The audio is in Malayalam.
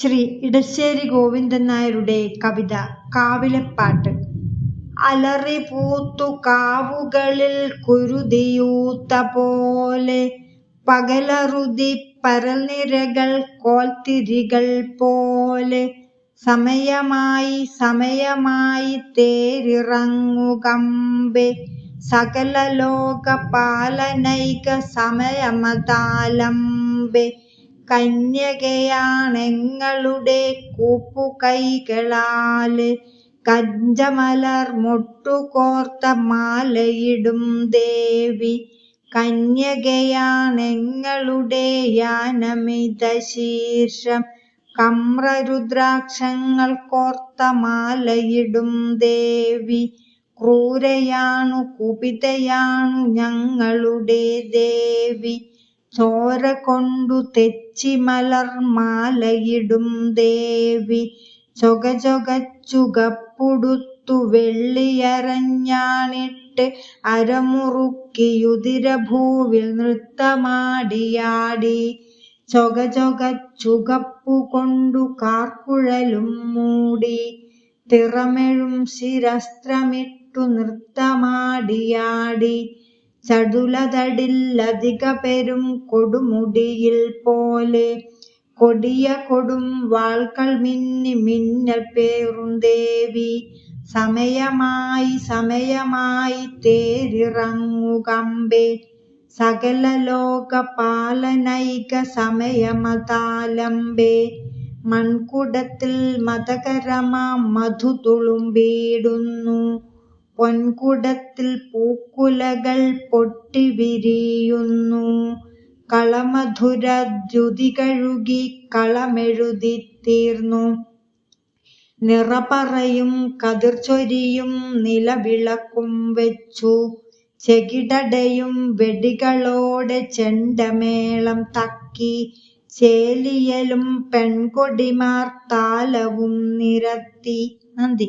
ശ്രീ ഇടശ്ശേരി ഗോവിന്ദൻ നായരുടെ കവിത കാവിലെപ്പാട്ട്. അലറി പൂത്തു കാവുകളിൽ കുരുതിയൂത്ത പോലെ പകലറുതി പരൽനിരകൾ കോൽത്തിരികൾ പോലെ സമയമായി സമയമായി തേരിറങ്ങുകമ്പെ സകല ലോക പാലനൈക സമയമതാലംബെ കന്യകയാണെങ്ങളുടെ കൂപ്പുകൈകളാൽ കഞ്ചമലർ മുട്ടുകോർത്ത മാലയിടും ദേവി. കന്യകയാണെങ്ങളുടെ യാനമിത ശീർഷം കമ്രരുദ്രാക്ഷങ്ങൾ കോർത്ത മാലയിടും ദേവി. ക്രൂരയാണു കുപിതയാണു ഞങ്ങളുടെ ദേവി. ചോര കൊണ്ടു തെച്ചിമലർ മാലയിടും ദേവി. ചൊക ചൊകച്ചുകപ്പുടുത്തു വെള്ളിയരഞ്ഞാണിട്ട് അരമുറുക്കിയുതിരഭൂവിൽ നൃത്തമാടിയാടി. ചൊക ചൊകച്ചുകപ്പുകൊണ്ടു കാർക്കുഴലും മൂടി. തിറമെഴും ശിരസ്ത്രമിട്ടു നൃത്തമാടിയാടി. ചടുലതടില്ലധിക പെരും കൊടുമുടിയിൽ പോലെ. കൊടിയ കൊടും വാൾകൾ മിന്നി മിന്നൽ പേറും ദേവി. സമയമായി സമയമായി തേരിറങ്ങുകമ്പേ സകല ലോക പാലനൈക സമയമതാലംബേ. മൺകുടത്തിൽ മതകരമാം മധു തുളുമ്പിടുന്നു പൊൻകുടത്തിൽ പൂക്കുലകൾ പൊട്ടി വിരിയുന്നു കളമധുര ദ്യുതി കഴുകി കളമെഴുതി തീർന്നു നിറപറയും കതിർച്ചൊരിയും നിലവിളക്കും വെച്ചു. ചെകിടടയും വെടികളോടെ ചെണ്ടമേളം തക്കി. ചേലിയലും പെൺകൊടിമാർ താലവും നിരത്തി. നന്ദി.